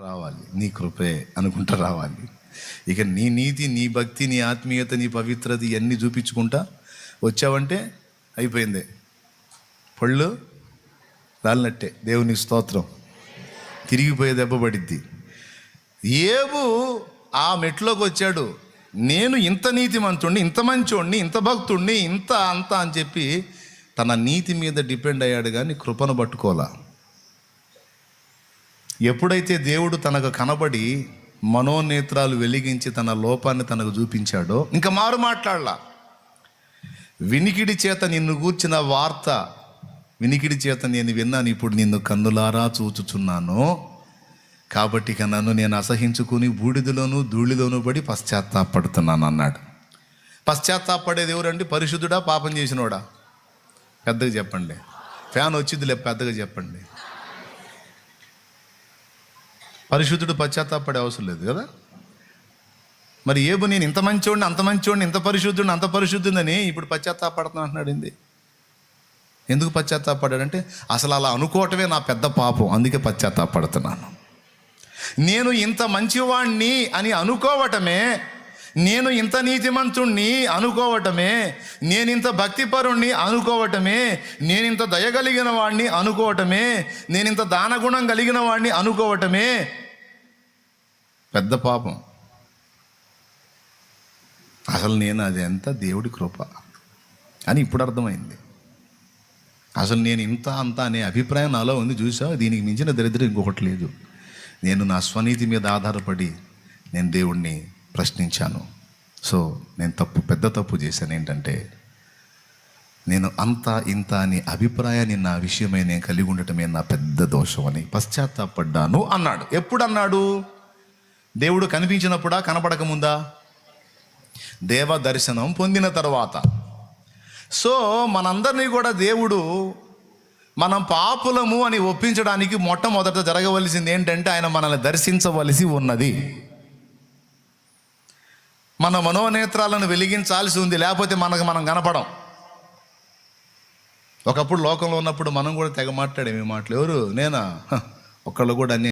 రావాలి. నీ కృపే అనుకుంటా రావాలి. ఇక నీ నీతి నీ భక్తి నీ ఆత్మీయత నీ పవిత్రత ఇవన్నీ చూపించుకుంటా వచ్చావంటే అయిపోయింది. పళ్ళు రాలినట్టే. దేవుని స్తోత్రం. తిరిగిపోయే దెబ్బ పడిద్ది. ఏబు ఆ మెట్లోకి వచ్చాడు. నేను ఇంత నీతిమంతుణ్ణి ఇంత మంచోణ్ణి ఇంత భక్తుణ్ణి ఇంత అంత అని చెప్పి తన నీతి మీద డిపెండ్ అయ్యాడు కానీ కృపను పట్టుకోలా. ఎప్పుడైతే దేవుడు తనకు కనబడి మనోనేత్రాలు వెలిగించి తన లోపాన్ని తనకు చూపించాడో ఇంకా మారు మాట్లాడలా. వినికిడి చేత నిన్ను కూర్చిన వార్త వినికిడి చేత నేను విన్నాను ఇప్పుడు నిన్ను కన్నులారా చూచుచున్నాను. కాబట్టి ఇక నన్ను నేను అసహించుకుని బూడిదలోను ధూళిలోను పడి పశ్చాత్తాపడుతున్నాను అన్నాడు. పశ్చాత్తాపడేది ఎవరండి? పరిశుద్ధుడా? పాపం చేసినోడా? పెద్దగా చెప్పండి. ఫ్యాన్ వచ్చిందిలే పెద్దగా చెప్పండి. పరిశుద్ధుడు పశ్చాత్తాపడే అవసరం లేదు కదా? మరి ఏబు నేను ఇంత మంచోడిని అంత మంచోడిని ఇంత పరిశుద్ధుడిని అంత పరిశుద్ధుందని ఇప్పుడు పశ్చాత్తాపడుతున్నా అంటున్నాడు ఏంది ఎందుకు పశ్చాత్తాపడ్డాడంటే అసలు అలా అనుకోవటమే నా పెద్ద పాపం అందుకే పశ్చాత్తాపడుతున్నాను. నేను ఇంత మంచివాణ్ణి అని అనుకోవటమే నేను ఇంత నీతిమంతుణ్ణి అనుకోవటమే నేను ఇంత భక్తిపరుణ్ణి అనుకోవటమే నేను ఇంత దయగలిగిన వాడిని అనుకోవటమే నేను ఇంత దానగుణం కలిగిన వాడిని అనుకోవటమే పెద్ద పాపం. అసలు నేను అది ఎంత దేవుడి కృప? అని ఇప్పుడు అర్థమైంది. అసలు నేను ఇంత అంత అనే అభిప్రాయం నాలో ఉంది చూసా దీనికి మించిన దరిద్రం ఇంకొకటి లేదు. నేను నా స్వనీతి మీద ఆధారపడి నేను దేవుణ్ణి ప్రశ్నించాను. సో నేను తప్పు పెద్ద తప్పు చేశాను. ఏంటంటే నేను అంత ఇంత అని అభిప్రాయాన్ని నా విషయమై నేను కలిగి ఉండటమే నా పెద్ద దోషం అని పశ్చాత్తాపడ్డాను అన్నాడు. ఎప్పుడు అన్నాడు? దేవుడు కనిపించినప్పుడా కనపడకముందా? దేవ దర్శనం పొందిన తర్వాత. సో మనందరినీ కూడా దేవుడు మనం పాపులము అని ఒప్పించడానికి మొట్టమొదట జరగవలసింది ఏంటంటే ఆయన మనల్ని దర్శించవలసి ఉన్నది. మన మనోనేత్రాలను వెలిగించాల్సి ఉంది లేకపోతే మనకు మనం కనపడం. ఒకప్పుడు లోకంలో ఉన్నప్పుడు మనం కూడా తెగ మాట్లాడేమి మాటలు. ఎవరు? నేనా? ఒక్కళ్ళు కూడా అన్ని